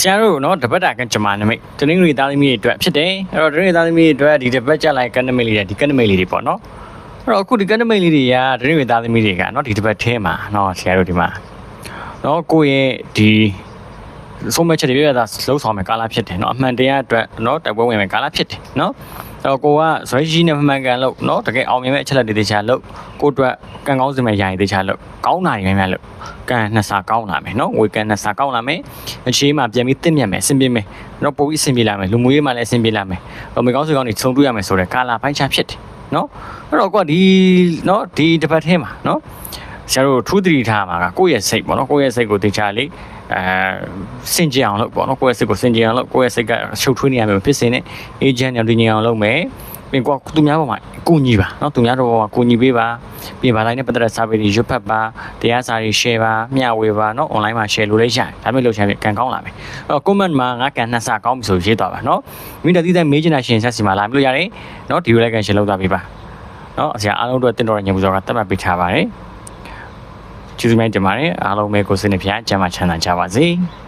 ဆရာတို့နော်တပတ်တာကကျွန်မနမိတ်တနင်္ဂနွေသားသမီးတွေအတွက်ဖြစ်တယ်အဲ့တော့တနင်္ဂနွေသားသမီးတွေအတွက်ဒီတပတ်ကြလိုက်ကနမိတ်လေးတွေဒီကနမိတ်လေးတွေပေါ့နော်အဲ့တော့အခုဒီကနမိတ်လေးတွေကတနင်္ဂနွေသားသမီးတွေကနော်ဒီတပတ်ထဲမှာနော်ဆရာတို့ဒီမှာနော်ကိုယ့်ရဲ့ဒီ ဆုံးမချက်တွေပြရတာလှုပ်ဆောင်မယ်ကာလဖြစ်တယ်เนาะအမှန်တရားအတွက်เนาะတိုက်ပွဲဝင်မယ်ကာလဖြစ်တယ်เนาะအဲ့တော့ကိုကဇွဲကြီးနဲ့မှန်ကန်လို့เนาะတကယ်အောင်မြင်မဲ့အချက်လက်တွေတေချာလို့ကိုအတွက်ကံကောင်းစင်မဲ့ယာယီတေချာလို့ကောင်းတာရင်များလို့ကံနှစ်ဆာကောင်းလာမယ်เนาะဝေကံနှစ်ဆာကောင်းလာမယ်အခြေမှာပြန်ပြီးတင့်မြတ်မယ်အဆင်ပြေမယ်เนาะပိုပြီးအဆင်ပြေလာမယ်လူမှုရေးမှာလည်းအဆင်ပြေလာမယ်ဟိုမေကောင်းဆွေကောင်းတွေခြုံတွေ့ရမယ်ဆိုတဲ့ကာလပိုင်းခြားဖြစ်တယ်เนาะအဲ့တော့ကိုကဒီเนาะဒီတစ်ပတ်ထဲမှာเนาะ ဆရာတို့ထူးတတိထားမှာကကိုယ့်ရဲ့စိတ်ပေါ့နော်ကိုယ့်ရဲ့စိတ်ကိုတေချာလေး အဲစင်ကြအောင်လုပ်ပေါ့နော်ကိုယ့်ရဲ့စိတ်ကိုစင်ကြအောင်လုပ်ကိုယ့်ရဲ့စိတ်ကရှုပ်ထွေးနေရမယ်ဖြစ်စင်နဲ့အေဂျင့်ညောင်တင်အောင်လုပ်မယ်ပြင်ကွာသူများပေါ်မှာကူညီပါနော်သူများတို့ပေါ်မှာကူညီပေးပါပြင်ပါတိုင်းနဲ့ပတ်သက်တဲ့ survey တွေရွတ်ဖတ်ပါတရားစာတွေ share ပါမျှဝေပါနော် online မှာ share လို့လည်းရတယ်ဒါမျိုးလုပ်ချင်ရင်ကန်ကောင်းလာမယ်အဲ့တော့ comment မှာငါကန်နှစ်ဆကောင်းပြီဆိုရေးသွားပါနော်မိတတိတဲ့မေးချင်တာရှင်ဆက်စီမှာလာမလို့ရတယ်နော်ဒီလိုလည်းကန် share လုပ်သွားပေးပါနော်ဆရာအားလုံးတို့တင်တော်တဲ့ညမှုစောကတတ်မှတ်ပေးထားပါတယ် ကျေးဇူးများတင်ပါတယ်အားလုံးပဲကိုယ်စိတ်နှပြကျမ်းမာချမ်းသာကြပါစေ။